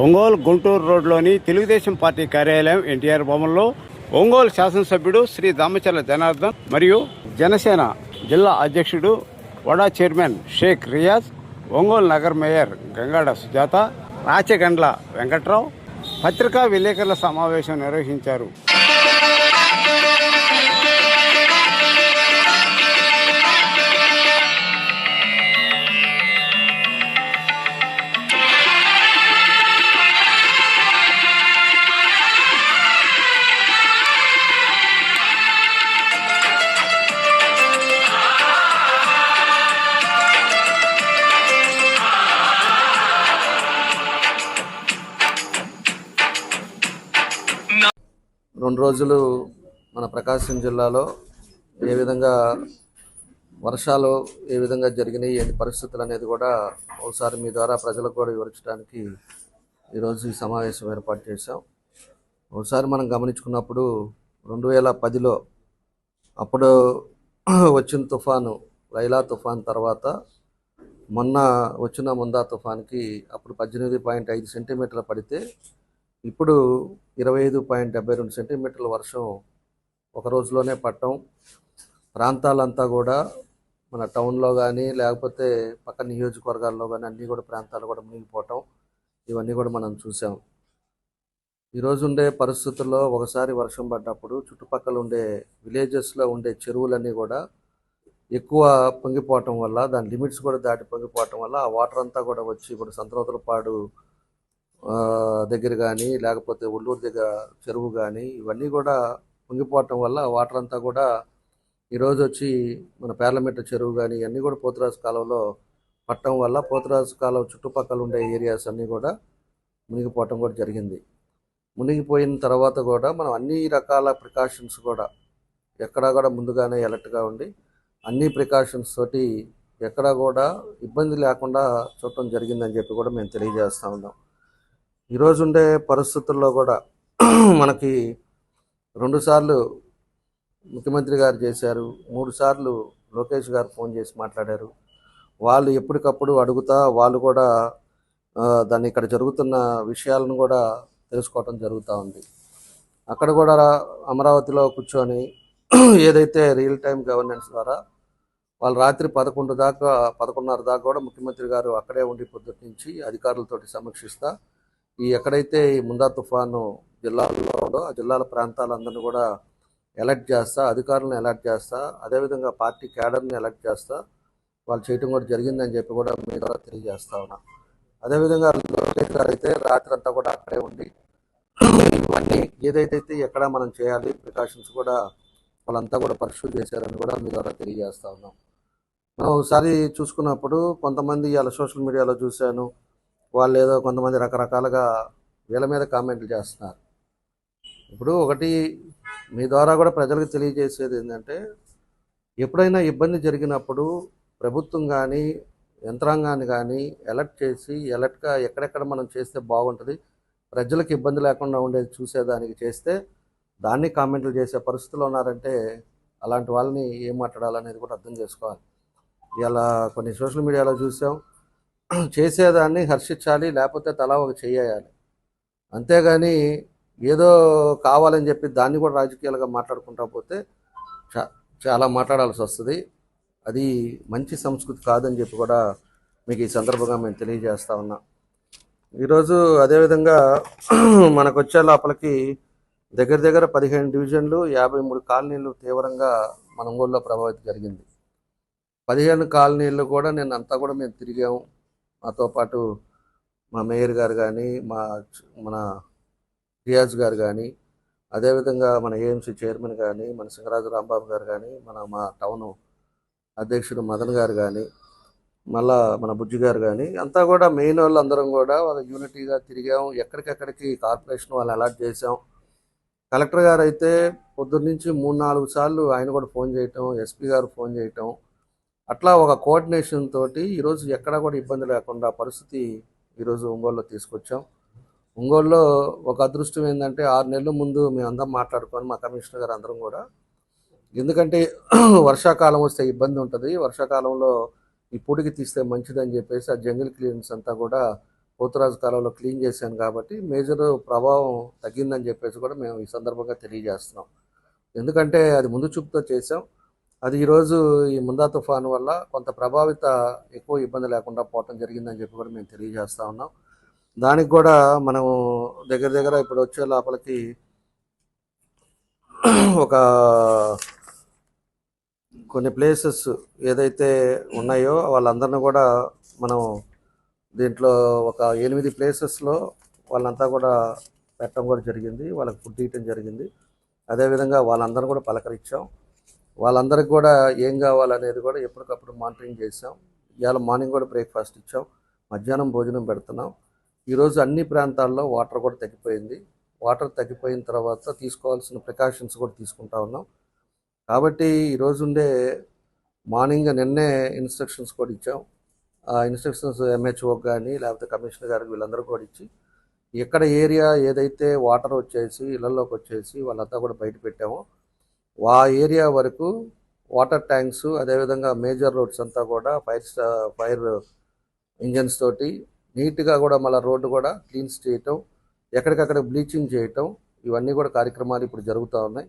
ఒంగోలు గుంటూరు రోడ్లోని తెలుగుదేశం పార్టీ కార్యాలయం ఎన్టీఆర్ భవన్లో ఒంగోలు శాసనసభ్యుడు శ్రీ దామచర్ల జనార్దన్ మరియు జనసేన జిల్లా అధ్యక్షుడు వడా చైర్మన్ షేక్ రియాజ్ ఒంగోలు నగర్ మేయర్ గంగాడ సుజాత రాచగండ్ల వెంకట్రావు పత్రికా విలేకరుల సమావేశం నిర్వహించారు. రెండు రోజులు మన ప్రకాశం జిల్లాలో ఏ విధంగా వర్షాలు ఏ విధంగా జరిగినాయి ఏంటి పరిస్థితులు అనేది కూడా ఒకసారి మీ ద్వారా ప్రజలకు కూడా వివరించడానికి ఈరోజు ఈ సమావేశం ఏర్పాటు చేశాం. ఒకసారి మనం గమనించుకున్నప్పుడు రెండు వేల పదిలో అప్పుడు వచ్చిన తుఫాను లైలా తుఫాన్ తర్వాత మొన్న వచ్చిన ముందా తుఫాన్కి అప్పుడు పద్దెనిమిది పాయింట్ ఐదు సెంటీమీటర్లు పడితే ఇప్పుడు ఇరవై ఐదు పాయింట్ డెబ్బై రెండు సెంటీమీటర్ల వర్షం ఒక రోజులోనే పట్టడం. ప్రాంతాలంతా కూడా మన టౌన్లో కానీ లేకపోతే పక్క నియోజకవర్గాల్లో కానీ అన్నీ కూడా ప్రాంతాలు కూడా మునిగిపోవటం. ఇవన్నీ కూడా మనం చూసాం. ఈరోజు ఉండే పరిస్థితుల్లో ఒకసారి వర్షం పడ్డప్పుడు చుట్టుపక్కల ఉండే విలేజెస్లో ఉండే చెరువులన్నీ కూడా ఎక్కువ పొంగిపోవటం వల్ల దాని లిమిట్స్ కూడా దాటి పొంగిపోవటం వల్ల ఆ వాటర్ అంతా కూడా వచ్చి ఇప్పుడు సంతనోతులపాడు దగ్గర కానీ లేకపోతే ఒల్లూరు దగ్గర చెరువు కానీ ఇవన్నీ కూడా పొంగిపోవటం వల్ల వాటర్ అంతా కూడా ఈరోజు వచ్చి మన పార్లమెంట్ చెరువు కానీ ఇవన్నీ కూడా పోతురాజు కాలంలో పట్టడం వల్ల పోతురాజు కాలం చుట్టుపక్కల ఉండే ఏరియాస్ అన్నీ కూడా మునిగిపోవటం కూడా జరిగింది. మునిగిపోయిన తర్వాత కూడా మనం అన్ని రకాల ప్రికాషన్స్ కూడా ఎక్కడా కూడా ముందుగానే అలర్ట్గా ఉండి అన్ని ప్రికాషన్స్ తోటి ఎక్కడా కూడా ఇబ్బంది లేకుండా చూడటం జరిగిందని చెప్పి కూడా మేము తెలియజేస్తూ ఉన్నాం. ఈరోజు ఉండే పరిస్థితుల్లో కూడా మనకి రెండుసార్లు ముఖ్యమంత్రి గారు చేశారు మూడు సార్లు లోకేష్ గారు ఫోన్ చేసి మాట్లాడారు. వాళ్ళు ఎప్పటికప్పుడు అడుగుతా వాళ్ళు కూడా దాన్ని ఇక్కడ జరుగుతున్న విషయాలను కూడా తెలుసుకోవటం జరుగుతూ ఉంది. అక్కడ కూడా అమరావతిలో కూర్చొని ఏదైతే రియల్ టైం గవర్నెన్స్ ద్వారా వాళ్ళు రాత్రి పదకొండు దాకా పదకొండున్నర దాకా కూడా ముఖ్యమంత్రి గారు అక్కడే ఉండి పొద్దుటి నుంచి అధికారులతోటి సమీక్షిస్తా ఈ ఎక్కడైతే ఈ ముందా తుఫాను జిల్లాల్లో ఉందో ఆ జిల్లాల ప్రాంతాలందరినీ కూడా ఎలర్ట్ చేస్తా అధికారులను ఎలర్ట్ చేస్తా అదేవిధంగా పార్టీ క్యాడర్ని ఎలర్ట్ చేస్తా వాళ్ళు చేయటం కూడా జరిగిందని చెప్పి కూడా మీ ద్వారా తెలియజేస్తా ఉన్నా. అదేవిధంగా లోకేష్ గారు అయితే రాత్రి అంతా కూడా అక్కడే ఉండి ఇవన్నీ ఏదైతే ఎక్కడ మనం చేయాలి ప్రికాషన్స్ కూడా వాళ్ళంతా కూడా పరిశుభ్ర చేశారని కూడా మీ ద్వారా తెలియజేస్తా ఉన్నాం. మనం ఒకసారి చూసుకున్నప్పుడు కొంతమంది ఇలా సోషల్ మీడియాలో చూశాను వాళ్ళు ఏదో కొంతమంది రకరకాలుగా వీళ్ళ మీద కామెంట్లు చేస్తున్నారు. ఇప్పుడు ఒకటి మీ ద్వారా కూడా ప్రజలకు తెలియజేసేది ఏంటంటే ఎప్పుడైనా ఇబ్బంది జరిగినప్పుడు ప్రభుత్వం కానీ యంత్రాంగాన్ని కానీ ఎలర్ట్ చేసి ఎలర్ట్గా ఎక్కడెక్కడ మనం చేస్తే బాగుంటుంది ప్రజలకు ఇబ్బంది లేకుండా ఉండేది చూసేదానికి చేస్తే దాన్ని కామెంట్లు చేసే పరిస్థితిలో ఉన్నారంటే అలాంటి వాళ్ళని ఏం మాట్లాడాలనేది కూడా అర్థం చేసుకోవాలి. ఇలా కొన్ని సోషల్ మీడియాలో చూసాం చేసేదాన్ని హర్షించాలి లేకపోతే తలా ఒక చేయాలి అంతేగాని ఏదో కావాలని చెప్పి దాన్ని కూడా రాజకీయాలుగా మాట్లాడుకుంటా పోతే చాలా మాట్లాడాల్సి వస్తుంది. అది మంచి సంస్కృతి కాదని చెప్పి కూడా మీకు ఈ సందర్భంగా మేము తెలియజేస్తా ఉన్నా. ఈరోజు అదేవిధంగా మనకు వచ్చే లోపలికి దగ్గర దగ్గర పదిహేను డివిజన్లు యాభై మూడు కాలనీలు తీవ్రంగా మన ఊళ్ళో ప్రభావితం జరిగింది. పదిహేను కాలనీలు కూడా నేను అంతా కూడా మేము తిరిగాము. మాతో పాటు మా మేయర్ గారు కానీ మా మన రియాజ్ గారు కానీ అదేవిధంగా మన ఏఎంసీ చైర్మన్ కానీ మన సింగరాజు రాంబాబు గారు కానీ మన మా టౌన్ అధ్యక్షుడు మదన్ గారు కానీ మళ్ళా మన బుజ్జి గారు కానీ అంతా కూడా మెయిన్ వాళ్ళు అందరం కూడా వాళ్ళ యూనిటీగా తిరిగాం ఎక్కడికెక్కడికి కార్పొరేషన్ వాళ్ళు అలాట్ చేసాం కలెక్టర్ గారు అయితే పొద్దున్న నుంచి మూడు నాలుగు సార్లు ఆయన కూడా ఫోన్ చేయటం ఎస్పీ గారు ఫోన్ చేయటం అట్లా ఒక కోఆర్డినేషన్ తోటి ఈరోజు ఎక్కడా కూడా ఇబ్బంది లేకుండా పరిస్థితి ఈరోజు ఒంగోలులో తీసుకొచ్చాం. ఒంగోలులో ఒక అదృష్టం ఏంటంటే ఆరు నెలల ముందు మేము అందరం మాట్లాడుకొని మా కమిషనర్ గారు అందరం కూడా ఎందుకంటే వర్షాకాలం వస్తే ఇబ్బంది ఉంటుంది. వర్షాకాలంలో ఈ పొడికి తీస్తే మంచిదని చెప్పేసి ఆ జంగిల్ క్లియరెన్స్ అంతా కూడా పోతురాజు కాలంలో క్లీన్ చేశాను కాబట్టి మేజర్ ప్రభావం తగ్గిందని చెప్పేసి కూడా మేము ఈ సందర్భంగా తెలియజేస్తున్నాం. ఎందుకంటే అది ముందు చూపుతో చేసాం అది ఈరోజు ఈ ముందా తుఫాను వల్ల కొంత ప్రభావిత ఎక్కువ ఇబ్బంది లేకుండా పోవటం జరిగిందని చెప్పి కూడా మేము తెలియజేస్తూ ఉన్నాం. దానికి కూడా మనము దగ్గర దగ్గర ఇప్పుడు వచ్చే లోపలికి ఒక కొన్ని ప్లేసెస్ ఏదైతే ఉన్నాయో వాళ్ళందరినీ కూడా మనం దీంట్లో ఒక ఎనిమిది ప్లేసెస్లో వాళ్ళంతా కూడా పెట్టడం కూడా జరిగింది. వాళ్ళకి ఫుడ్ ఇవ్వటం జరిగింది. అదేవిధంగా వాళ్ళందరూ కూడా పలకరించాం. వాళ్ళందరికీ కూడా ఏం కావాలనేది కూడా ఎప్పటికప్పుడు మానిటరింగ్ చేసాం ఇవాళ మార్నింగ్ కూడా బ్రేక్ఫాస్ట్ ఇచ్చాం. మధ్యాహ్నం భోజనం పెడుతున్నాం. ఈరోజు అన్ని ప్రాంతాల్లో వాటర్ కూడా తగ్గిపోయింది. వాటర్ తగ్గిపోయిన తర్వాత తీసుకోవాల్సిన ప్రికాషన్స్ కూడా తీసుకుంటా ఉన్నాం. కాబట్టి ఈరోజు ఉండే మార్నింగ్ నిన్నే ఇన్స్ట్రక్షన్స్ కూడా ఇచ్చాం. ఆ ఇన్స్ట్రక్షన్స్ ఎంహెచ్ఓకి కానీ లేకపోతే కమిషనర్ గారికి వీళ్ళందరూ కూడా ఇచ్చి ఎక్కడ ఏరియా ఏదైతే వాటర్ వచ్చేసి ఇళ్ళలోకి వచ్చేసి వాళ్ళంతా కూడా బయట పెట్టామో. ఆ ఏరియా వరకు వాటర్ ట్యాంక్స్ అదేవిధంగా మేజర్ రోడ్స్ అంతా కూడా ఫైర్ స్టా ఫైర్ ఇంజన్స్ తోటి నీట్గా కూడా మళ్ళీ రోడ్డు కూడా క్లీన్స్ చేయటం ఎక్కడికక్కడ బ్లీచింగ్ చేయటం ఇవన్నీ కూడా కార్యక్రమాలు ఇప్పుడు జరుగుతూ ఉన్నాయి.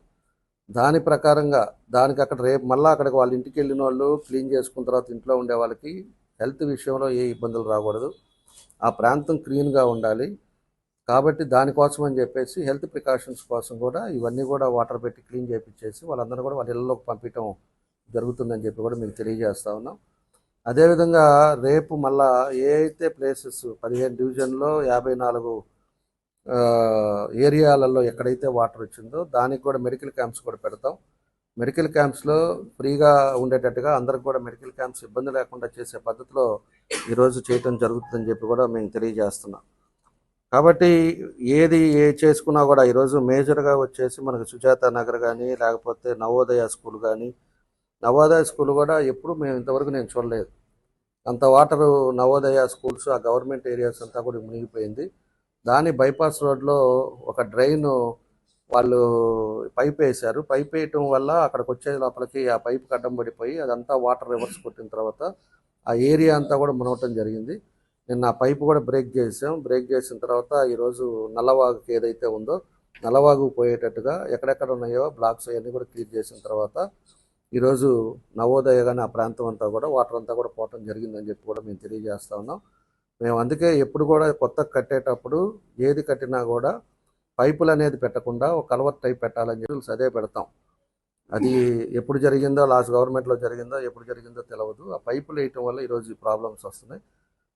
దాని ప్రకారంగా దానికి అక్కడ రేపు మళ్ళీ అక్కడికి వాళ్ళ ఇంటికి వెళ్ళిన వాళ్ళు క్లీన్ చేసుకున్న తర్వాత ఇంట్లో ఉండే వాళ్ళకి హెల్త్ విషయంలో ఏ ఇబ్బందులు రాకూడదు. ఆ ప్రాంతం క్లీన్గా ఉండాలి. కాబట్టి దానికోసం అని చెప్పేసి హెల్త్ ప్రికాషన్స్ కోసం కూడా ఇవన్నీ కూడా వాటర్ పెట్టి క్లీన్ చేయించేసి వాళ్ళందరూ కూడా వాళ్ళ ఇళ్ళలోకి పంపించడం జరుగుతుందని చెప్పి కూడా మీకు తెలియజేస్తా ఉన్నాం. అదేవిధంగా రేపు మళ్ళా ఏ అయితే ప్లేసెస్ పదిహేను డివిజన్లో యాభై నాలుగు ఏరియాలలో ఎక్కడైతే వాటర్ వచ్చిందో దానికి కూడా మెడికల్ క్యాంప్స్ కూడా పెడతాం. మెడికల్ క్యాంప్స్లో ఫ్రీగా ఉండేటట్టుగా అందరికి కూడా మెడికల్ క్యాంప్స్ ఇబ్బంది లేకుండా చేసే పద్ధతిలో ఈరోజు చేయటం జరుగుతుందని చెప్పి కూడా మేము తెలియజేస్తున్నాం. కాబట్టి ఏది ఏ చేసుకున్నా కూడా ఈరోజు మేజర్గా వచ్చేసి మనకు సుజాత నగర్ కానీ లేకపోతే నవోదయ స్కూల్ కానీ నవోదయ స్కూల్ కూడా ఎప్పుడు మేము ఇంతవరకు నేను చూడలేదు. అంత వాటర్ నవోదయ స్కూల్స్ ఆ గవర్నమెంట్ ఏరియాస్ అంతా కూడా మునిగిపోయింది. దాని బైపాస్ రోడ్లో ఒక డ్రైన్ వాళ్ళు పైప్ వేశారు పైప్ వేయటం వల్ల అక్కడికి వచ్చే లోపలికి ఆ పైప్ కడ్డం పడిపోయి అదంతా వాటర్ రివర్స్ కొట్టిన తర్వాత ఆ ఏరియా అంతా కూడా మునవటం జరిగింది. నిన్న ఆ కూడా బ్రేక్ చేసాం. బ్రేక్ చేసిన తర్వాత ఈరోజు నల్లవాగుకి ఏదైతే ఉందో నల్లవాగు పోయేటట్టుగా ఎక్కడెక్కడ ఉన్నాయో బ్లాక్స్ అవన్నీ కూడా క్లియర్ చేసిన తర్వాత ఈరోజు నవోదయ కానీ ఆ ప్రాంతం అంతా కూడా వాటర్ అంతా కూడా పోవటం జరిగిందని చెప్పి కూడా మేము తెలియజేస్తా ఉన్నాం. మేము అందుకే ఎప్పుడు కూడా కొత్త కట్టేటప్పుడు ఏది కట్టినా కూడా పైపులు అనేది పెట్టకుండా ఒక కలవర్ టైప్ పెట్టాలని చెప్పి అదే పెడతాం. అది ఎప్పుడు జరిగిందో లాస్ట్ గవర్నమెంట్లో జరిగిందో ఎప్పుడు జరిగిందో తెలియదు ఆ పైపులు వేయటం వల్ల ఈరోజు ఈ ప్రాబ్లమ్స్ వస్తున్నాయి.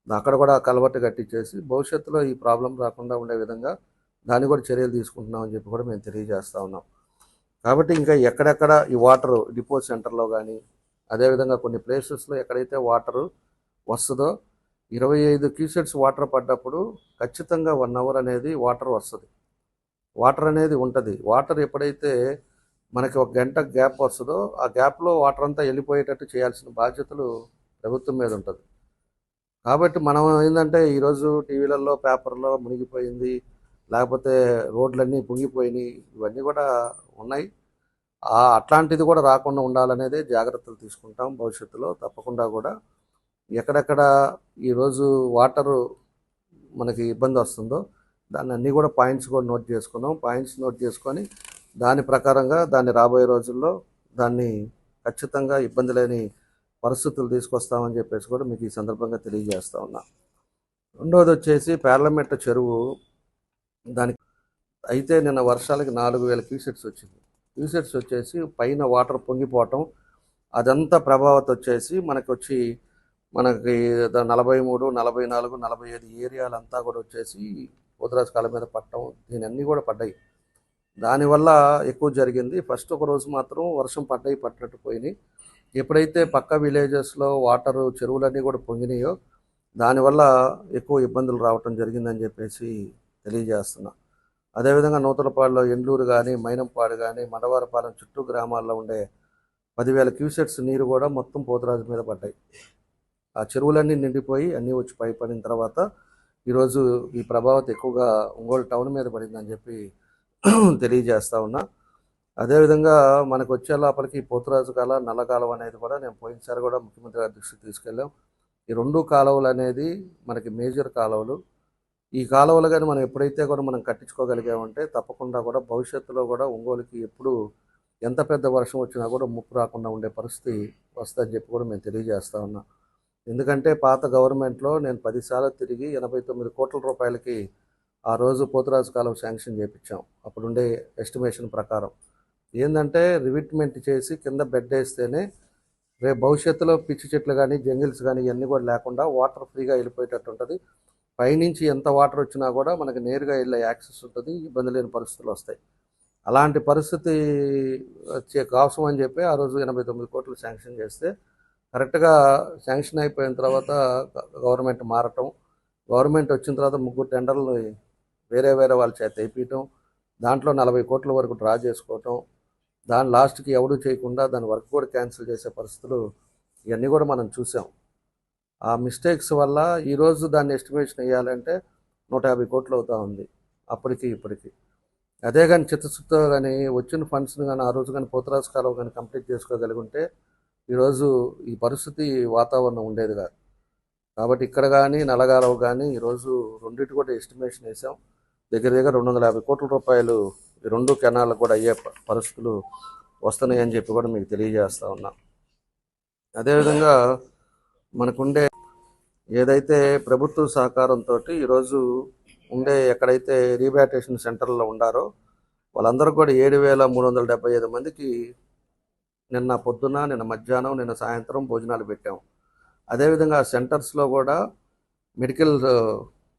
అక్కడ కూడా కలవట్టు కట్టించేసి భవిష్యత్తులో ఈ ప్రాబ్లం రాకుండా ఉండే విధంగా దాన్ని కూడా చర్యలు తీసుకుంటున్నామని చెప్పి కూడా మేము తెలియజేస్తూ ఉన్నాం. కాబట్టి ఇంకా ఎక్కడెక్కడ ఈ వాటర్ డిపో సెంటర్లో కానీ అదేవిధంగా కొన్ని ప్లేసెస్లో ఎక్కడైతే వాటర్ వస్తుందో ఇరవై ఐదు క్యూసెట్స్ వాటర్ పడ్డప్పుడు ఖచ్చితంగా వన్ అవర్ అనేది వాటర్ వస్తుంది. వాటర్ అనేది ఉంటుంది. వాటర్ ఎప్పుడైతే మనకి ఒక గంట గ్యాప్ వస్తుందో ఆ గ్యాప్లో వాటర్ అంతా వెళ్ళిపోయేటట్టు చేయాల్సిన బాధ్యతలు ప్రభుత్వం మీద ఉంటుంది. కాబట్టి మనం ఏంటంటే ఈరోజు టీవీలలో పేపర్లో మునిగిపోయింది. లేకపోతే రోడ్లన్నీ పొంగిపోయినాయి ఇవన్నీ కూడా ఉన్నాయి. అట్లాంటిది కూడా రాకుండా ఉండాలనేదే జాగ్రత్తలు తీసుకుంటాం భవిష్యత్తులో తప్పకుండా కూడా. ఎక్కడెక్కడ ఈరోజు వాటరు మనకి ఇబ్బంది వస్తుందో దాన్ని అన్నీ కూడా పాయింట్స్ కూడా నోట్ చేసుకున్నాం పాయింట్స్ నోట్ చేసుకొని దాని ప్రకారంగా దాన్ని రాబోయే రోజుల్లో దాన్ని ఖచ్చితంగా ఇబ్బంది లేని పరిస్థితులు తీసుకొస్తామని చెప్పేసి కూడా మీకు ఈ సందర్భంగా తెలియజేస్తా ఉన్నా. రెండోది వచ్చేసి పార్లమెంట్ చెరువు దానికి అయితే నిన్న వర్షాలకి నాలుగు వేల క్యూసెట్స్ వచ్చింది. క్యూసెట్స్ వచ్చేసి పైన వాటర్ పొంగిపోవటం అదంతా ప్రభావితం వచ్చేసి మనకు వచ్చి మనకి నలభై మూడు నలభై నాలుగు నలభై ఐదు ఏరియాలంతా కూడా వచ్చేసి ఉదరాజు కాలం మీద పట్టడం దీని అన్నీ కూడా పడ్డాయి. దానివల్ల ఎక్కువ జరిగింది. ఫస్ట్ ఒక రోజు మాత్రం వర్షం పడ్డాయి పట్టినట్టు పోయినాయి. ఎప్పుడైతే పక్క విలేజెస్లో వాటర్ చెరువులన్నీ కూడా పొంగినాయో దానివల్ల ఎక్కువ ఇబ్బందులు రావటం జరిగిందని చెప్పేసి తెలియజేస్తున్నా. అదేవిధంగా నూతలపాడులో ఎండ్లూరు కానీ మైనంపాడు కానీ మడవారపాలెం చుట్టూ గ్రామాల్లో ఉండే పదివేల క్యూసెట్స్ నీరు కూడా మొత్తం పోతరాజు మీద పడ్డాయి. ఆ చెరువులన్నీ నిండిపోయి అన్నీ వచ్చి పై పడిన తర్వాత ఈరోజు ఈ ప్రభావం ఎక్కువగా ఒంగోలు టౌన్ మీద పడిందని చెప్పి తెలియజేస్తా ఉన్నా. అదేవిధంగా మనకు వచ్చే లోపలికి పోతురాజు కాల నల్లకాలం అనేది కూడా నేను పోయినసారి కూడా ముఖ్యమంత్రి గారి దృష్టికి తీసుకెళ్ళాం. ఈ రెండు కాలువలు అనేది మనకి మేజర్ కాలువలు. ఈ కాలువలు కానీ మనం ఎప్పుడైతే కూడా మనం కట్టించుకోగలిగామంటే తప్పకుండా కూడా భవిష్యత్తులో కూడా ఒంగోలుకి ఎప్పుడు ఎంత పెద్ద వర్షం వచ్చినా కూడా ముప్పు రాకుండా ఉండే పరిస్థితి వస్తుందని చెప్పి కూడా మేము తెలియజేస్తా ఉన్నాం. ఎందుకంటే పాత గవర్నమెంట్లో నేను పదిసార్లు తిరిగి ఎనభై తొమ్మిది కోట్ల రూపాయలకి ఆ రోజు పోతురాజు కాలం శాంక్షన్ చేయించాం అప్పుడుండే ఎస్టిమేషన్ ప్రకారం. ఏంటంటే రివిట్మెంట్ చేసి కింద బెడ్ వేస్తేనే రేపు భవిష్యత్తులో పిచ్చి చెట్లు కానీ జంగిల్స్ కానీ ఇవన్నీ కూడా లేకుండా వాటర్ ఫ్రీగా వెళ్ళిపోయేటట్టు ఉంటుంది. పైనుంచి ఎంత వాటర్ వచ్చినా కూడా మనకి నేరుగా వెళ్ళే యాక్సెస్ ఉంటుంది ఇబ్బంది లేని పరిస్థితులు వస్తాయి. అలాంటి పరిస్థితి వచ్చే కోసం అని చెప్పి ఆ రోజు ఎనభై తొమ్మిది కోట్లు శాంక్షన్ చేస్తే కరెక్ట్గా శాంక్షన్ అయిపోయిన తర్వాత గవర్నమెంట్ మారటం గవర్నమెంట్ వచ్చిన తర్వాత ముగ్గురు టెండర్లు వేరే వేరే వాళ్ళ చేత వేయించడం దాంట్లో నలభై కోట్ల వరకు డ్రా చేసుకోవటం దాని లాస్ట్కి ఎవడు చేయకుండా దాని వర్క్ కూడా క్యాన్సిల్ చేసే పరిస్థితులు ఇవన్నీ కూడా మనం చూసాం. ఆ మిస్టేక్స్ వల్ల ఈరోజు దాన్ని ఎస్టిమేషన్ వేయాలంటే నూట యాభై కోట్లు అవుతా ఉంది. అప్పటికి ఇప్పటికి. అదే కానీ చిత్తశుద్ధితో కానీ వచ్చిన ఫండ్స్ని కానీ ఆ రోజు కానీ పోతరాజు కాలం కానీ కంప్లీట్ చేసుకోగలిగి ఉంటే ఈరోజు ఈ పరిస్థితి వాతావరణం ఉండేది కాదు. కాబట్టి ఇక్కడ కానీ నల్లగారవు కానీ ఈరోజు రెండింటి కూడా ఎస్టిమేషన్ వేసాం. దగ్గర దగ్గర రెండు వందల యాభై కోట్ల రూపాయలు రెండు కెనాలకు కూడా అయ్యే ప- పరిస్థితులు వస్తున్నాయని చెప్పి కూడా మీకు తెలియజేస్తా ఉన్నా. అదేవిధంగా మనకుండే ఏదైతే ప్రభుత్వ సహకారంతో ఈరోజు ఉండే ఎక్కడైతే రీబ్యాటేషన్ సెంటర్లో ఉండారో వాళ్ళందరూ కూడా ఏడు వేల మూడు వందల డెబ్బై ఐదు మందికి నిన్న పొద్దున నిన్న మధ్యాహ్నం నిన్న సాయంత్రం భోజనాలు పెట్టాము అదేవిధంగా ఆ సెంటర్స్లో కూడా మెడికల్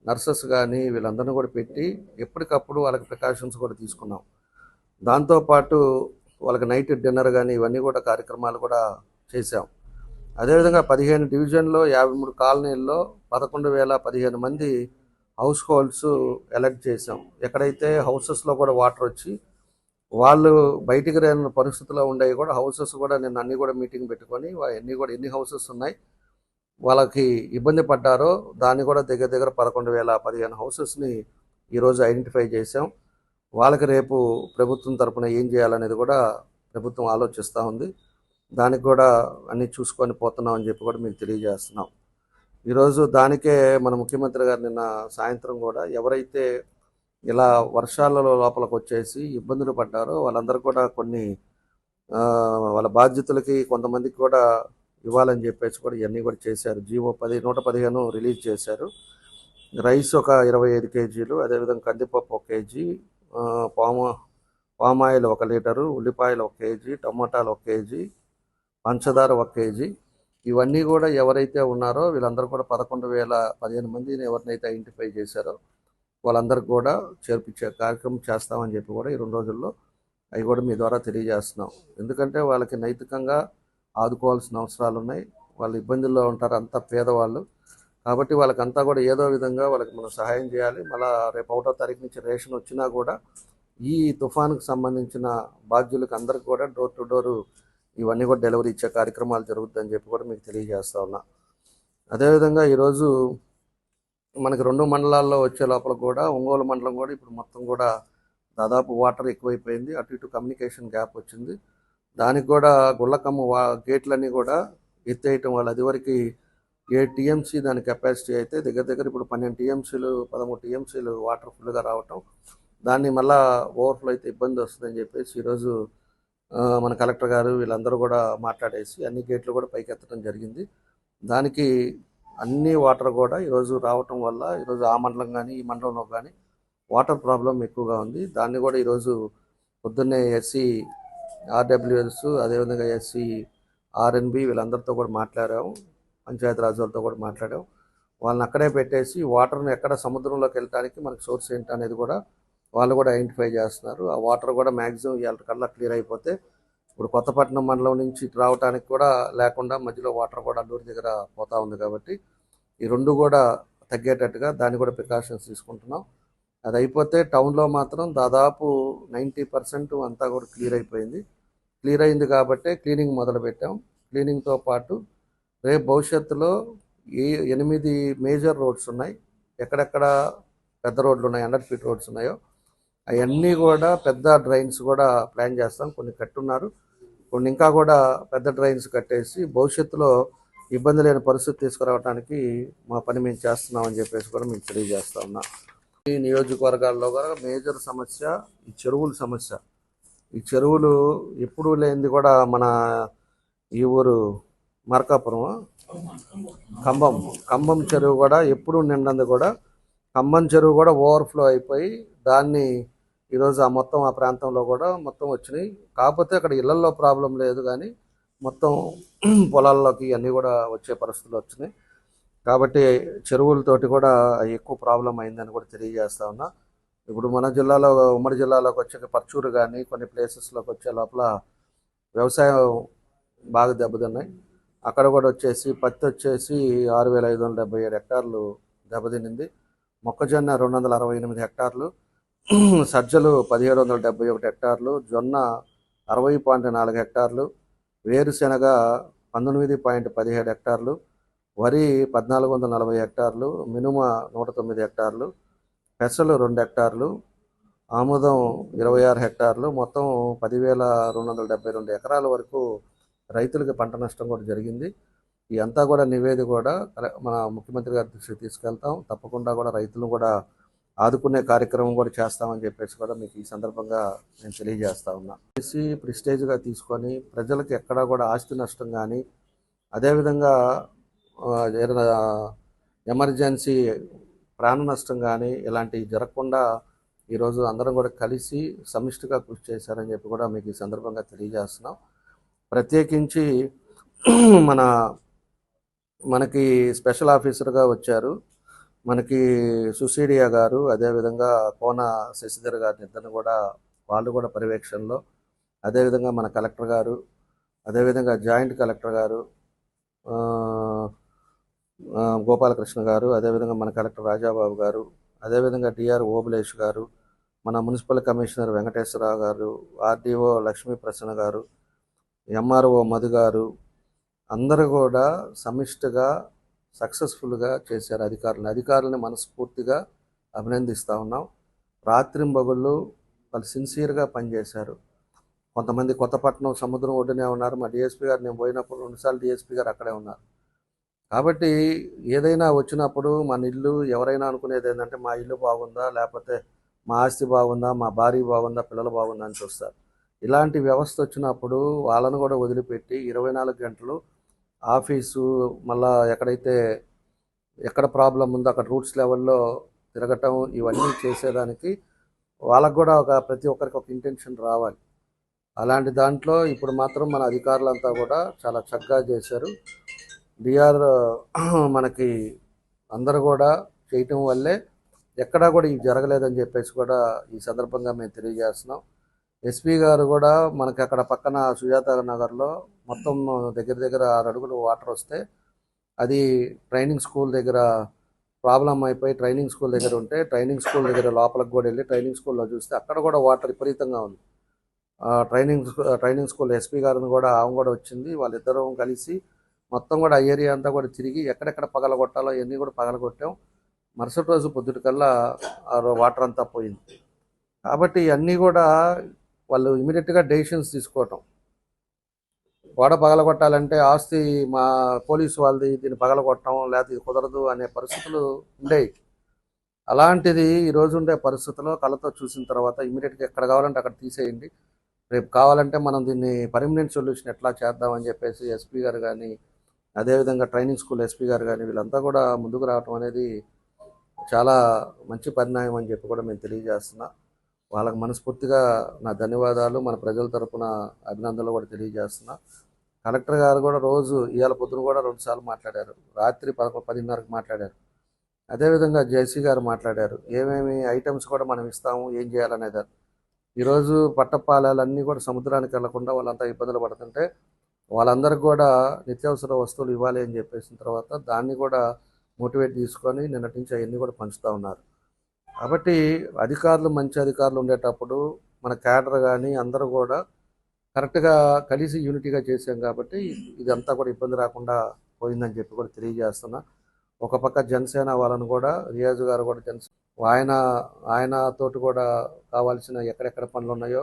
నర్సెస్ కానీ వీళ్ళందరినీ కూడా పెట్టి ఎప్పటికప్పుడు వాళ్ళకి ప్రికాషన్స్ కూడా తీసుకున్నాం. దాంతోపాటు వాళ్ళకి నైట్ డిన్నర్ కానీ ఇవన్నీ కూడా కార్యక్రమాలు కూడా చేశాం. అదేవిధంగా పదిహేను డివిజన్లో యాభై మూడు కాలనీల్లో పదకొండు వేల పదిహేను మంది హౌస్ హోల్డ్స్ ఎలక్ట్ చేసాం ఎక్కడైతే హౌసెస్లో కూడా వాటర్ వచ్చి వాళ్ళు బయటికి రాని పరిస్థితిలో ఉండేవి కూడా హౌసెస్ కూడా నేను అన్నీ కూడా మీటింగ్ పెట్టుకొని ఎన్ని కూడా ఎన్ని హౌసెస్ ఉన్నాయి వాళ్ళకి ఇబ్బంది పడ్డారో దాన్ని కూడా దగ్గర దగ్గర పదకొండు వేల పదిహేను హౌసెస్ని ఈరోజు ఐడెంటిఫై చేసాం వాళ్ళకి రేపు ప్రభుత్వం తరపున ఏం చేయాలనేది కూడా ప్రభుత్వం ఆలోచిస్తూ ఉంది. దానికి కూడా అన్నీ చూసుకొని పోతున్నాం అని చెప్పి కూడా మీకు తెలియజేస్తున్నాం. ఈరోజు దానికే మన ముఖ్యమంత్రి గారు నిన్న సాయంత్రం కూడా ఎవరైతే ఇలా వర్షాలలో లోపలికి వచ్చేసి ఇబ్బందులు పడ్డారో వాళ్ళందరూ కూడా కొన్ని వాళ్ళ బాధ్యతలకి కొంతమందికి కూడా ఇవ్వాలని చెప్పేసి కూడా ఇవన్నీ కూడా చేశారు. జీవో పది నూట పదిహేను రిలీజ్ చేశారు. రైస్ ఒక ఇరవై ఐదు కేజీలు అదేవిధంగా కందిపప్పు ఒక కేజీ పాము పాము పామాయిల్ ఒక లీటరు ఉల్లిపాయలు ఒక కేజీ టమాటాలు ఒక కేజీ పంచదార ఒక కేజీ. ఇవన్నీ కూడా ఎవరైతే ఉన్నారో వీళ్ళందరూ కూడా పదకొండు వేల పదిహేను మందిని ఎవరినైతే ఐడెంటిఫై చేశారో వాళ్ళందరికీ కూడా చేర్పించే కార్యక్రమం చేస్తామని చెప్పి కూడా ఈ రెండు రోజుల్లో అవి కూడా మీ ద్వారా తెలియజేస్తున్నాం. ఎందుకంటే వాళ్ళకి నైతికంగా ఆదుకోవాల్సిన అవసరాలు ఉన్నాయి వాళ్ళు ఇబ్బందుల్లో ఉంటారు. అంతా పేదవాళ్ళు. కాబట్టి వాళ్ళకంతా కూడా ఏదో విధంగా వాళ్ళకి మనం సహాయం చేయాలి. మళ్ళీ రేపు ఒకటో తారీఖు నుంచి రేషన్ వచ్చినా కూడా ఈ తుఫాన్కు సంబంధించిన బాధ్యులకు అందరికి కూడా డోర్ టు డోర్ ఇవన్నీ కూడా డెలివరీ ఇచ్చే కార్యక్రమాలు జరుగుతుందని చెప్పి కూడా మీకు తెలియజేస్తా ఉన్నా. అదేవిధంగా ఈరోజు మనకి రెండు మండలాల్లో వచ్చే లోపల కూడా ఒంగోలు మండలం కూడా ఇప్పుడు మొత్తం కూడా దాదాపు వాటర్ ఎక్కువైపోయింది. అటు ఇటు కమ్యూనికేషన్ గ్యాప్ వచ్చింది. దానికి కూడా గుళ్ళకమ్మ వా గేట్లన్నీ కూడా ఎత్తేయటం వల్ల అదివరకు ఏ టీఎంసీ దాని కెపాసిటీ అయితే దగ్గర దగ్గర ఇప్పుడు పన్నెండు టీఎంసీలు పదమూడు టీఎంసీలు వాటర్ ఫుల్గా రావటం. దాన్ని మళ్ళా ఓవర్ఫ్లో అయితే ఇబ్బంది వస్తుందని చెప్పేసి ఈరోజు మన కలెక్టర్ గారు వీళ్ళందరూ కూడా మాట్లాడేసి అన్ని గేట్లు కూడా పైకెత్తడం జరిగింది. దానికి అన్ని వాటర్ కూడా ఈరోజు రావటం వల్ల ఈరోజు ఆ మండలం కానీ ఈ మండలంలో కానీ వాటర్ ప్రాబ్లం ఎక్కువగా ఉంది. దాన్ని కూడా ఈరోజు పొద్దున్నే ఎస్సీ ఆర్డబ్ల్యూఎల్స్ అదేవిధంగా ఎస్సీ ఆర్ఎన్బి వీళ్ళందరితో కూడా మాట్లాడాము పంచాయతీ రాజులతో వాళ్ళతో కూడా మాట్లాడాం. వాళ్ళని అక్కడే పెట్టేసి వాటర్ని ఎక్కడ సముద్రంలోకి వెళ్ళడానికి మనకి సోర్స్ ఏంటి అనేది కూడా వాళ్ళు కూడా ఐడెంటిఫై చేస్తున్నారు. ఆ వాటర్ కూడా మ్యాక్సిమం ఇవాళ కల్లా క్లియర్ అయిపోతే ఇప్పుడు కొత్తపట్నం మండలం నుంచి ఇటు రావడానికి కూడా లేకుండా మధ్యలో వాటర్ కూడా అల్లూరి దగ్గర పోతా ఉంది కాబట్టి ఈ రెండు కూడా తగ్గేటట్టుగా దాన్ని కూడా ప్రికాషన్స్ తీసుకుంటున్నాం. అది అయిపోతే టౌన్లో మాత్రం దాదాపు నైంటీ పర్సెంట్ అంతా కూడా క్లియర్ అయిపోయింది. క్లియర్ అయింది కాబట్టి క్లీనింగ్ మొదలు పెట్టాం క్లీనింగ్తో పాటు రేపు భవిష్యత్తులో ఏ ఎనిమిది మేజర్ రోడ్స్ ఉన్నాయి ఎక్కడెక్కడ పెద్ద రోడ్లు ఉన్నాయి హండ్రెడ్ ఫీట్ రోడ్స్ ఉన్నాయో అవన్నీ కూడా పెద్ద డ్రైన్స్ కూడా ప్లాన్ చేస్తాం. కొన్ని కట్టున్నారు. కొన్ని ఇంకా కూడా పెద్ద డ్రైన్స్ కట్టేసి భవిష్యత్తులో ఇబ్బంది లేని పరిస్థితి తీసుకురావడానికి మా పని మేము చేస్తున్నామని చెప్పేసి కూడా మేము తెలియజేస్తా ఉన్నాం. ఈ నియోజకవర్గాల్లో కూడా మేజర్ సమస్య ఈ చెరువుల సమస్య. ఈ చెరువులు ఎప్పుడు లేనిది కూడా మన ఈ ఊరు మార్కాపురం. కంబం కంబం చెరువు కూడా ఎప్పుడు నిండంది కూడా. కంబం చెరువు కూడా ఓవర్ఫ్లో అయిపోయి దాన్ని ఈరోజు ఆ మొత్తం ఆ ప్రాంతంలో కూడా మొత్తం వచ్చినాయి. కాకపోతే అక్కడ ఇళ్ళల్లో ప్రాబ్లం లేదు కానీ మొత్తం పొలాల్లోకి అన్నీ కూడా వచ్చే పరిస్థితులు వచ్చినాయి. కాబట్టి చెరువులతోటి కూడా ఎక్కువ ప్రాబ్లం అయిందని కూడా తెలియజేస్తా ఉన్నా. ఇప్పుడు మన జిల్లాలో ఉమ్మడి జిల్లాలోకి వచ్చే పర్చూరు కానీ కొన్ని ప్లేసెస్లోకి వచ్చే లోపల వ్యవసాయం బాగా దెబ్బతిన్నాయి. అక్కడ కూడా వచ్చేసి పత్తి వచ్చేసి ఆరు వేల ఐదు వందల డెబ్బై ఏడు హెక్టార్లు దెబ్బతినింది. మొక్కజొన్న రెండు వందల అరవై ఎనిమిది హెక్టార్లు సజ్జలు పదిహేడు వందల డెబ్బై ఒకటి హెక్టార్లు జొన్న అరవై పాయింట్ నాలుగు హెక్టార్లు వేరుశెనగ పంతొమ్మిది పాయింట్ పదిహేడు హెక్టార్లు వరి పద్నాలుగు వందల నలభై హెక్టార్లు మినుమ నూట తొమ్మిది హెక్టార్లు పెసలు రెండు హెక్టార్లు ఆముదం ఇరవై ఆరు హెక్టార్లు మొత్తం పదివేల రెండు వందల డెబ్బై రెండు ఎకరాల వరకు రైతులకి పంట నష్టం కూడా జరిగింది. ఈ అంతా కూడా నివేదిక కూడా కల- మన ముఖ్యమంత్రి గారి దృష్టికి తీసుకెళ్తాం. తప్పకుండా కూడా రైతులను కూడా ఆదుకునే కార్యక్రమం కూడా చేస్తామని చెప్పేసి కూడా మీకు ఈ సందర్భంగా నేను తెలియజేస్తా ఉన్నా. చేసి ప్రిస్టేజ్గా తీసుకొని ప్రజలకు ఎక్కడా కూడా ఆస్తి నష్టం కానీ అదేవిధంగా ఎమర్జెన్సీ ప్రాణ నష్టం కానీ ఇలాంటివి జరగకుండా ఈరోజు అందరం కూడా కలిసి సమిష్టిగా కృషి చేశారని చెప్పి కూడా మీకు ఈ సందర్భంగా తెలియజేస్తున్నాం. ప్రత్యేకించి మన మనకి స్పెషల్ ఆఫీసర్గా వచ్చారు. మనకి సుసీడియా గారు అదేవిధంగా కోన శశిధర్ గారిని ఇద్దరు కూడా వాళ్ళు కూడా పర్యవేక్షణలో. అదేవిధంగా మన కలెక్టర్ గారు అదేవిధంగా జాయింట్ కలెక్టర్ గారు గోపాలకృష్ణ గారు అదేవిధంగా మన కలెక్టర్ రాజాబాబు గారు అదేవిధంగా డిఆర్ ఓబులేష్ గారు మన మున్సిపల్ కమిషనర్ వెంకటేశ్వరరావు గారు ఆర్డీఓ లక్ష్మీ ప్రసన్న గారు ఎంఆర్ఓ మధు గారు అందరూ కూడా సమిష్టిగా సక్సెస్ఫుల్గా చేశారు అధికారులను. అధికారులని మనస్ఫూర్తిగా అభినందిస్తూ ఉన్నాం. రాత్రింబగుళ్ళు వాళ్ళు సిన్సియర్గా పనిచేశారు. కొంతమంది కొత్తపట్నం సముద్రం ఒడ్డునే ఉన్నారు. మా డిఎస్పీ గారు నేను పోయినప్పుడు రెండుసార్లు డిఎస్పీ గారు అక్కడే ఉన్నారు. కాబట్టి ఏదైనా వచ్చినప్పుడు మన ఇల్లు ఎవరైనా అనుకునేది ఏంటంటే మా ఇల్లు బాగుందా? లేకపోతే మా ఆస్తి బాగుందా? మా భార్య బాగుందా? పిల్లలు బాగుందా? అని చూస్తారు. ఇలాంటి వ్యవస్థ వచ్చినప్పుడు వాళ్ళను కూడా వదిలిపెట్టి ఇరవై నాలుగు గంటలు ఆఫీసు మళ్ళా ఎక్కడైతే ఎక్కడ ప్రాబ్లం ఉందో అక్కడ రూట్స్ లెవెల్లో తిరగటం ఇవన్నీ చేసేదానికి వాళ్ళకు కూడా ఒక ప్రతి ఒక్కరికి ఒక ఇంటెన్షన్ రావాలి. అలాంటి దాంట్లో ఇప్పుడు మాత్రం మన అధికారులంతా కూడా చాలా చక్కగా చేశారు. డిఆర్ మనకి అందరూ కూడా చేయటం వల్లే ఎక్కడా కూడా ఇది జరగలేదని చెప్పేసి కూడా ఈ సందర్భంగా మేము తెలియజేస్తున్నాం. ఎస్పీ గారు కూడా మనకి అక్కడ పక్కన సుజాత నగర్లో మొత్తం దగ్గర దగ్గర ఆరు అడుగులు వాటర్ వస్తే అది ట్రైనింగ్ స్కూల్ దగ్గర ప్రాబ్లం అయిపోయి ట్రైనింగ్ స్కూల్ దగ్గర ఉంటే ట్రైనింగ్ స్కూల్ దగ్గర లోపలికి కూడా వెళ్ళి ట్రైనింగ్ స్కూల్లో చూస్తే అక్కడ కూడా వాటర్ విపరీతంగా ఉంది. ఆ, ట్రైనింగ్ ట్రైనింగ్ స్కూల్ ఎస్పీ గారిని కూడా ఆమె కూడా వచ్చింది. వాళ్ళిద్దరం కలిసి మొత్తం కూడా ఆ ఏరియా అంతా కూడా తిరిగి ఎక్కడెక్కడ పగలగొట్టాలో ఇవన్నీ కూడా పగలగొట్టాం. మరుసటి రోజు పొద్దుటికల్లా ఆ రో- వాటర్ అంతా పోయింది. కాబట్టి ఇవన్నీ కూడా వాళ్ళు ఇమీడియట్గా డెసిషన్స్ తీసుకోవటం. గోడ పగలగొట్టాలంటే ఆస్తి మా పోలీసు వాళ్ళది దీన్ని పగలగొట్టడం లేకపోతే ఇది కుదరదు అనే పరిస్థితులు ఉండేవి అలాంటిది ఈ రోజు ఉండే పరిస్థితుల్లో కళ్ళతో చూసిన తర్వాత ఇమీడియట్గా ఎక్కడ కావాలంటే అక్కడ తీసేయండి. రేపు కావాలంటే మనం దీన్ని పర్మనెంట్ సొల్యూషన్ ఎట్లా చేద్దామని చెప్పేసి ఎస్పీ గారు కానీ అదేవిధంగా ట్రైనింగ్ స్కూల్ ఎస్పీ గారు కానీ వీళ్ళంతా కూడా ముందుకు రావటం అనేది చాలా మంచి పరిణామం అని చెప్పి కూడా మేము తెలియజేస్తున్నా. వాళ్ళకి మనస్ఫూర్తిగా నా ధన్యవాదాలు. మన ప్రజల తరపున అభినందనలు కూడా తెలియజేస్తున్నా. కలెక్టర్ గారు కూడా రోజు ఇవాళ పొద్దున కూడా రెండుసార్లు మాట్లాడారు. రాత్రి పద పదిన్నరకు మాట్లాడారు. అదేవిధంగా జేసీ గారు మాట్లాడారు. ఏమేమి ఐటమ్స్ కూడా మనం ఇస్తాము ఏం చేయాలనేది ఈరోజు పట్టపాలన్నీ కూడా సముద్రానికి వెళ్ళకుండా వాళ్ళంతా ఇబ్బందులు పడుతుంటే వాళ్ళందరికీ కూడా నిత్యావసర వస్తువులు ఇవ్వాలి అని చెప్పేసిన తర్వాత దాన్ని కూడా మోటివేట్ తీసుకొని నిన్నటి నుంచి అవన్నీ కూడా పంచుతూ ఉన్నారు. కాబట్టి అధికారులు మంచి అధికారులు ఉండేటప్పుడు మన క్యాడర్ కానీ అందరూ కూడా కరెక్ట్గా కలిసి యూనిటీగా చేసాం కాబట్టి ఇదంతా కూడా ఇబ్బంది రాకుండా పోయిందని చెప్పి కూడా తెలియజేస్తున్నా. ఒక పక్క జనసేన వాళ్ళని కూడా రియాజు గారు కూడా జనసేన ఆయన ఆయనతోటి కూడా కావాల్సిన ఎక్కడెక్కడ పనులు ఉన్నాయో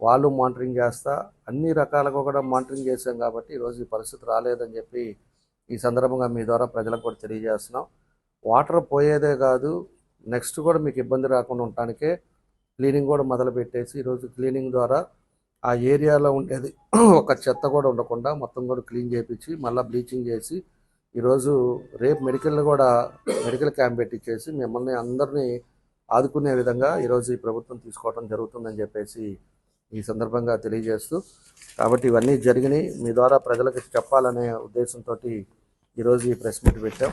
వాళ్ళు మానిటరింగ్ చేస్తా. అన్ని రకాలుగా కూడా మానిటరింగ్ చేశాం కాబట్టి ఈరోజు ఈ పరిస్థితి రాలేదని చెప్పి ఈ సందర్భంగా మీ ద్వారా ప్రజలకు కూడా తెలియజేస్తున్నాం. వాటర్ పోయేదే కాదు. నెక్స్ట్ కూడా మీకు ఇబ్బంది రాకుండా ఉండటానికే క్లీనింగ్ కూడా మొదలుపెట్టేసి ఈరోజు క్లీనింగ్ ద్వారా ఆ ఏరియాలో ఉండేది ఒక చెత్త కూడా ఉండకుండా మొత్తం కూడా క్లీన్ చేయించి మళ్ళీ బ్లీచింగ్ చేసి ఈరోజు రేపు మెడికల్ కూడా మెడికల్ క్యాంప్ పెట్టించేసి మిమ్మల్ని అందరినీ ఆదుకునే విధంగా ఈరోజు ఈ ప్రభుత్వం తీసుకోవడం జరుగుతుందని చెప్పేసి ఈ సందర్భంగా తెలియజేస్తూ కాబట్టి ఇవన్నీ జరిగినాయి. మీ ద్వారా ప్రజలకు చెప్పాలనే ఉద్దేశంతో ఈరోజు ఈ ప్రెస్ మీట్ పెట్టాం.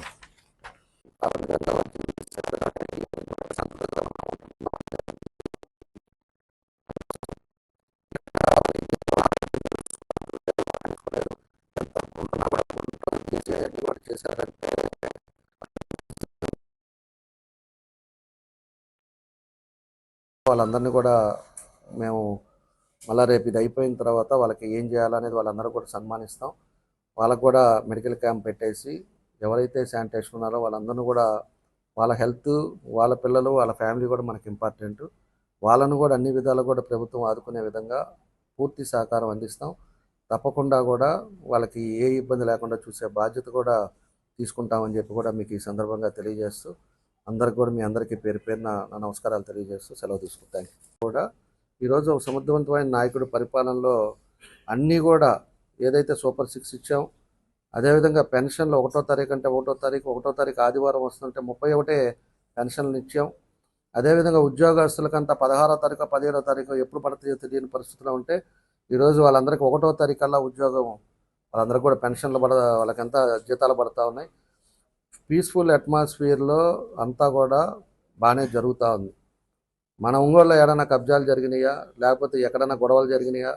చేశారంటే వాళ్ళందరినీ కూడా మేము మళ్ళీ రేపు ఇది అయిపోయిన తర్వాత వాళ్ళకి ఏం చేయాలనేది వాళ్ళందరూ కూడా సన్మానిస్తాం. వాళ్ళకు కూడా మెడికల్ క్యాంప్ పెట్టేసి ఎవరైతే శానిటేషన్ ఉన్నారో వాళ్ళందరూ కూడా వాళ్ళ హెల్త్ వాళ్ళ పిల్లలు వాళ్ళ ఫ్యామిలీ కూడా మనకి ఇంపార్టెంట్. వాళ్ళను కూడా అన్ని విధాలు కూడా ప్రభుత్వం ఆదుకునే విధంగా పూర్తి సహకారం అందిస్తాం. తప్పకుండా కూడా వాళ్ళకి ఏ ఇబ్బంది లేకుండా చూసే బాధ్యత కూడా తీసుకుంటామని చెప్పి కూడా మీకు ఈ సందర్భంగా తెలియజేస్తూ అందరికి కూడా మీ అందరికీ పేరు పేరున నా నమస్కారాలు తెలియజేస్తూ సెలవు తీసుకుంటాను. కూడా ఈరోజు ఒక సమర్థవంతమైన నాయకుడు పరిపాలనలో అన్నీ కూడా ఏదైతే సూపర్ సిక్స్ ఇచ్చాం అదేవిధంగా పెన్షన్లు ఒకటో తారీఖు అంటే ఒకటో తారీఖు ఒకటో తారీఖు ఆదివారం వస్తుంటే ముప్పై ఒకటే పెన్షన్లు ఇచ్చాం. అదేవిధంగా ఉద్యోగస్తులకంతా పదహారో తారీఖు పదిహేడో తారీఖు ఎప్పుడు పడతాయో తెలియని పరిస్థితిలో ఉంటే ఈరోజు వాళ్ళందరికీ ఒకటో తారీఖల్లా ఉద్యోగం వాళ్ళందరికీ కూడా పెన్షన్లు పడ వాళ్ళకంతా జీతాలు పడతా ఉన్నాయి. పీస్ఫుల్ అట్మాస్ఫియర్లో అంతా కూడా బాగానే జరుగుతూ ఉంది. మన ఒంగోలులో ఏడైనా కబ్జాలు జరిగినాయా? లేకపోతే ఎక్కడైనా గొడవలు జరిగినాయా?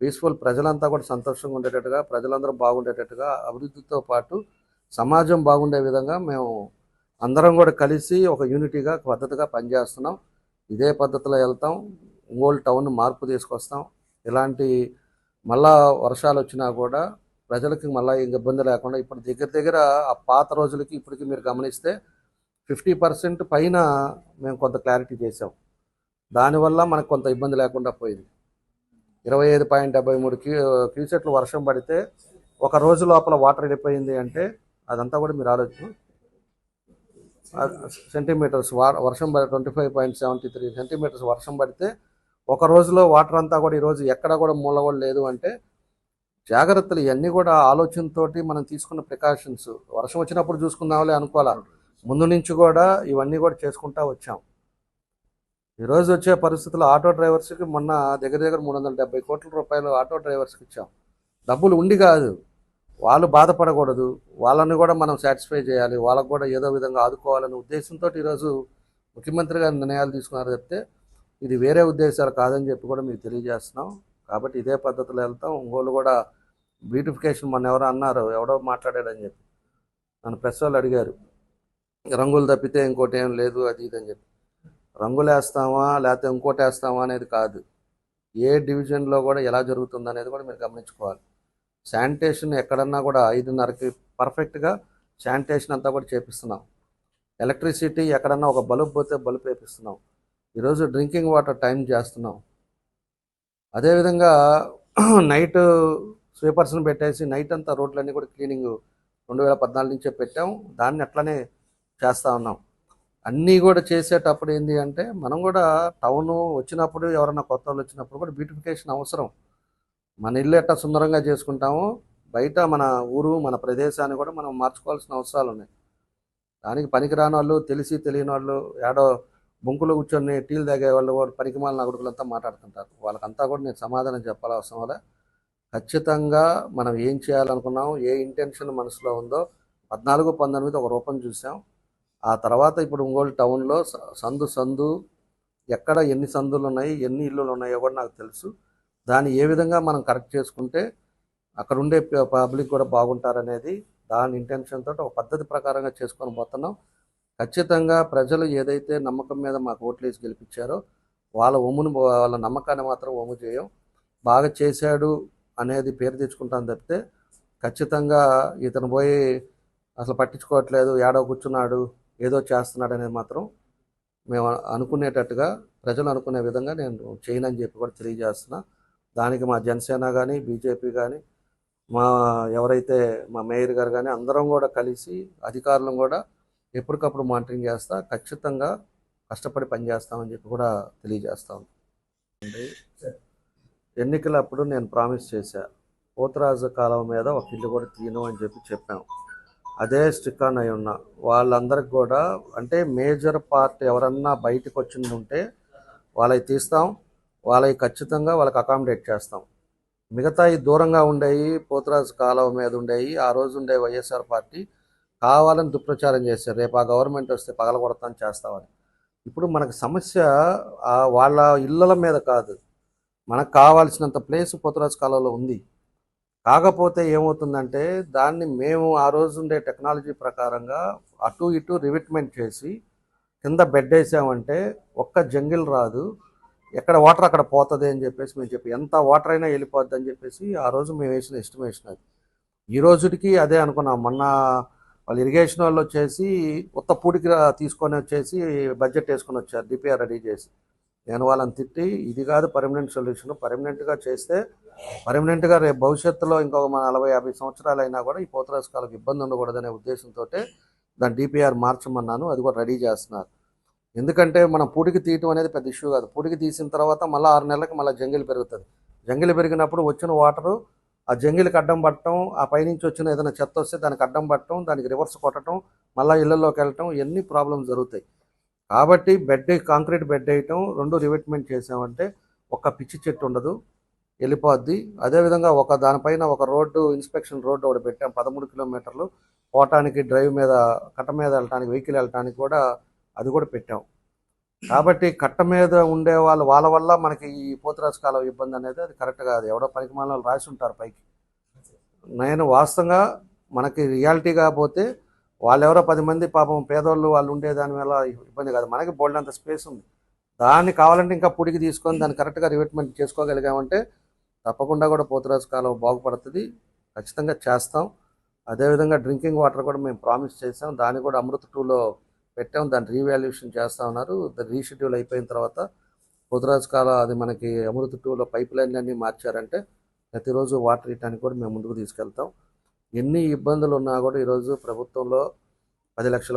పీస్ఫుల్ ప్రజలంతా కూడా సంతోషంగా ఉండేటట్టుగా ప్రజలందరూ బాగుండేటట్టుగా అభివృద్ధితో పాటు సమాజం బాగుండే విధంగా మేము అందరం కూడా కలిసి ఒక యూనిటీగా పద్ధతిగా పనిచేస్తున్నాం. ఇదే పద్ధతిలో వెళ్తాం. ఒంగోలు టౌన్ మార్పు తీసుకొస్తాం. ఇలాంటి మళ్ళా వర్షాలు వచ్చినా కూడా ప్రజలకి మళ్ళీ ఇంక ఇబ్బంది లేకుండా ఇప్పుడు దగ్గర దగ్గర ఆ పాత రోజులకి ఇప్పటికి మీరు గమనిస్తే ఫిఫ్టీ పర్సెంట్ పైన మేము కొంత క్లారిటీ చేసాం దానివల్ల మనకు కొంత ఇబ్బంది లేకుండా పోయింది. ఇరవై ఐదు పాయింట్ డెబ్బై మూడు క్యూ క్యూసెట్లు వర్షం పడితే ఒక రోజు లోపల వాటర్ వెళ్ళిపోయింది అంటే అదంతా కూడా మీరు ఆలోచన సెంటీమీటర్స్ వర్షం పడి twenty five point seventy three centimetres వర్షం పడితే ఒక రోజులో వాటర్ అంతా కూడా ఈరోజు ఎక్కడ కూడా మూల కూడా లేదు అంటే జాగ్రత్తలు ఇవన్నీ కూడా ఆలోచనతోటి మనం తీసుకున్న ప్రికాషన్స్. వర్షం వచ్చినప్పుడు చూసుకుందాంలే అనుకోవాలి. ముందు నుంచి కూడా ఇవన్నీ కూడా చేసుకుంటా వచ్చాం. ఈరోజు వచ్చే పరిస్థితుల్లో ఆటో డ్రైవర్స్కి మొన్న దగ్గర దగ్గర మూడు వందల డెబ్బై కోట్ల రూపాయలు ఆటో డ్రైవర్స్కి ఇచ్చాం. డబ్బులు ఉండి కాదు. వాళ్ళు బాధపడకూడదు. వాళ్ళని కూడా మనం సాటిస్ఫై చేయాలి. వాళ్ళకు కూడా ఏదో విధంగా ఆదుకోవాలనే ఉద్దేశంతో ఈరోజు ముఖ్యమంత్రి గారు నిర్ణయాలు తీసుకున్నారు చెప్తే ఇది వేరే ఉద్దేశాలు కాదని చెప్పి కూడా మీకు తెలియజేస్తున్నాం. కాబట్టి ఇదే పద్ధతిలో వెళ్తాం. ఒంగోలు కూడా బ్యూటిఫికేషన్ మొన్న ఎవరో అన్నారు. ఎవడో మాట్లాడాడని చెప్పి. నన్ను ప్రెస్ వాళ్ళు అడిగారు. రంగులు తప్పితే ఇంకోటి ఏం లేదు అది ఇది అని చెప్పి. రంగులు వేస్తామా లేకపోతే ఇంకోటి వేస్తామా అనేది కాదు. ఏ డివిజన్లో కూడా ఎలా జరుగుతుంది అనేది కూడా మీరు గమనించుకోవాలి. శానిటేషన్ ఎక్కడన్నా కూడా ఐదున్నరకి పర్ఫెక్ట్గా శానిటేషన్ అంతా కూడా చేపిస్తున్నాం. ఎలక్ట్రిసిటీ ఎక్కడన్నా ఒక బల్బ్ పోతే బల్బ్ వేపిస్తున్నాం. ఈరోజు డ్రింకింగ్ వాటర్ టైం చేస్తున్నాం. అదేవిధంగా నైట్ స్వీపర్స్ని పెట్టేసి నైట్ అంతా రోడ్లన్నీ కూడా క్లీనింగ్ రెండు వేల పద్నాలుగు నుంచే పెట్టాం. దాన్ని అట్లనే చేస్తూ ఉన్నాం. అన్నీ కూడా చేసేటప్పుడు ఏంటి అంటే మనం కూడా టౌన్ వచ్చినప్పుడు ఎవరైనా కొత్త వాళ్ళు వచ్చినప్పుడు కూడా బ్యూటిఫికేషన్ అవసరం. మన ఇల్లు ఎట్లా సుందరంగా చేసుకుంటాము బయట మన ఊరు మన ప్రదేశాన్ని కూడా మనం మార్చుకోవాల్సిన అవసరాలు ఉన్నాయి. దానికి పనికిరాని వాళ్ళు తెలిసి తెలియని వాళ్ళు ఏడో బొంకులు కూర్చొని టీలు తాగే వాళ్ళు కూడా పనికిమాలిన అడుగులంతా మాట్లాడుతుంటారు. వాళ్ళకంతా కూడా నేను సమాధానం చెప్పాలి అవసరం వల్ల ఖచ్చితంగా మనం ఏం చేయాలనుకున్నాం ఏ ఇంటెన్షన్ మనసులో ఉందో పద్నాలుగు పంతొమ్మిది ఒక రూపం చూసాం. ఆ తర్వాత ఇప్పుడు ఒంగోలు టౌన్లో స- సందు సందు ఎక్కడ ఎన్ని సందులు ఉన్నాయి ఎన్ని ఇల్లులు ఉన్నాయో కూడా నాకు తెలుసు. దాన్ని ఏ విధంగా మనం కరెక్ట్ చేసుకుంటే అక్కడ ఉండే పబ్లిక్ కూడా బాగుంటారనేది దాని ఇంటెన్షన్ తోటి ఒక పద్ధతి ప్రకారంగా చేసుకొని పోతున్నాం. ఖచ్చితంగా ప్రజలు ఏదైతే నమ్మకం మీద మాకు ఓట్లేసి గెలిపించారో వాళ్ళ ఒమ్మును వాళ్ళ నమ్మకాన్ని మాత్రం ఒమ్ము చేయం. బాగా చేశాడు అనేది పేరు తెచ్చుకుంటాను తప్పితే ఖచ్చితంగా ఇతను పోయి అసలు పట్టించుకోవట్లేదు ఏడో కూర్చున్నాడు ఏదో చేస్తున్నాడు అనేది మాత్రం మేము అనుకునేటట్టుగా ప్రజలు అనుకునే విధంగా నేను చేయనని చెప్పి కూడా తెలియజేస్తున్నా. దానికి మా జనసేన కానీ బీజేపీ కానీ మా ఎవరైతే మా మేయర్ గారు కానీ అందరం కూడా కలిసి అధికారులను కూడా ఎప్పటికప్పుడు మానిటరింగ్ చేస్తా ఖచ్చితంగా కష్టపడి పనిచేస్తామని చెప్పి కూడా తెలియజేస్తాం ఎన్నికలప్పుడు నేను ప్రామిస్ చేశా పోతరాజు కాలం మీద ఒక ఇల్లు కూడా తీయను అని చెప్పి చెప్పాం. అదే స్టిక్ అయి ఉన్నా. వాళ్ళందరికి కూడా అంటే మేజర్ పార్ట్ ఎవరన్నా బయటకు వచ్చింది ఉంటే వాళ్ళవి తీస్తాం. వాళ్ళవి ఖచ్చితంగా వాళ్ళకి అకామిడేట్ చేస్తాం. మిగతా ఈ దూరంగా ఉండేవి పోతురాజు కాలువ మీద ఉండేవి ఆ రోజు ఉండే వైఎస్ఆర్ పార్టీ కావాలని దుప్రచారం చేశారు. రేపు ఆ గవర్నమెంట్ వస్తే పగలగొడతాను చేస్తామని ఇప్పుడు మనకు సమస్య వాళ్ళ ఇళ్ళల మీద కాదు. మనకు కావాల్సినంత ప్లేస్ పోతురాజు కాలువలో ఉంది. కాకపోతే ఏమవుతుందంటే దాన్ని మేము ఆ రోజు ఉండే టెక్నాలజీ ప్రకారంగా అటు ఇటు రివిట్మెంట్ చేసి కింద బెడ్ వేసామంటే ఒక్క జంగిల్ రాదు. ఎక్కడ వాటర్ అక్కడ పోతుంది అని చెప్పేసి మేము చెప్పి ఎంత వాటర్ అయినా వెళ్ళిపోద్ది అని చెప్పేసి ఆ రోజు మేము వేసిన ఎస్టిమేషన్ అది. ఈ రోజుకి అదే అనుకున్నాం. మొన్న వాళ్ళు ఇరిగేషన్ వాళ్ళు వచ్చేసి ఉత్త పూడికి రా- తీసుకొని వచ్చేసి బడ్జెట్ వేసుకొని వచ్చారు డిపిఆర్ రెడీ చేసి. నేను వాళ్ళని తిట్టి ఇది కాదు పర్మనెంట్ సొల్యూషన్ పర్మనెంట్గా చేస్తే పర్మనెంట్గా రేపు భవిష్యత్తులో ఇంకొక మన నలభై యాభై సంవత్సరాలు అయినా కూడా ఈ పోతరాజకాలకు ఇబ్బంది ఉండకూడదనే ఉద్దేశంతో దాని డిపిఆర్ మార్చమన్నాను. అది కూడా రెడీ చేస్తున్నారు. ఎందుకంటే మనం పూడికి తీయటం అనేది పెద్ద ఇష్యూ కాదు. పూడికి తీసిన తర్వాత మళ్ళీ ఆరు నెలలకు మళ్ళీ జంగిల్ పెరుగుతుంది. జంగిల్ పెరిగినప్పుడు వచ్చిన వాటరు ఆ జంగిల్కి అడ్డం పట్టడం ఆ పైనుంచి వచ్చిన ఏదైనా చెత్త వస్తే దానికి అడ్డం పట్టడం దానికి రివర్స్ కొట్టడం మళ్ళీ ఇళ్ళలోకి వెళ్ళటం ఎన్ని ప్రాబ్లమ్స్ జరుగుతాయి. కాబట్టి బెడ్ కాంక్రీట్ బెడ్ వేయటం రెండు రివెట్మెంట్ చేసామంటే ఒక పిచ్చి చెట్టు ఉండదు వెళ్ళిపోద్ది. అదేవిధంగా ఒక దానిపైన ఒక రోడ్డు ఇన్స్పెక్షన్ రోడ్డు ఒకటి పెట్టాం పదమూడు కిలోమీటర్లు. పోవటానికి డ్రైవ్ మీద కట్ట మీద వెళ్ళటానికి వెహికల్ వెళ్ళటానికి కూడా అది కూడా పెట్టాం. కాబట్టి కట్ట మీద ఉండే వాళ్ళు వాళ్ళ వల్ల మనకి ఈ పోతురాజు కాలం ఇబ్బంది అనేది అది కరెక్ట్ కాదు. ఎవడో పనికి మాలను రాసి ఉంటారు పైకి. నేను వాస్తవంగా మనకి రియాలిటీ కాకపోతే వాళ్ళెవరో పది మంది పాపం పేదోళ్ళు వాళ్ళు ఉండే దాని వల్ల ఇబ్బంది కాదు. మనకి బోల్డ్ అంత స్పేస్ ఉంది. దాన్ని కావాలంటే ఇంకా పుడికి తీసుకొని దాన్ని కరెక్ట్గా రివెట్మెంట్ చేసుకోగలిగామంటే తప్పకుండా కూడా పోతురాజు కాలం బాగుపడుతుంది. ఖచ్చితంగా చేస్తాం. అదేవిధంగా డ్రింకింగ్ వాటర్ కూడా మేము ప్రామిస్ చేసాం దాన్ని కూడా అమృత టూలో పెట్టాం. దాన్ని రీవాల్యుయేషన్ చేస్తా ఉన్నారు. రీషెడ్యూల్ అయిపోయిన తర్వాత పోతురాజు కాలం అది మనకి అమృత టూలో పైప్ లైన్లన్నీ మార్చారంటే ప్రతిరోజు వాటర్ ఇవ్వడానికి కూడా మేము ముందుకు తీసుకెళ్తాం. ఎన్ని ఇబ్బందులు ఉన్నా కూడా ఈరోజు ప్రభుత్వంలో పది లక్షల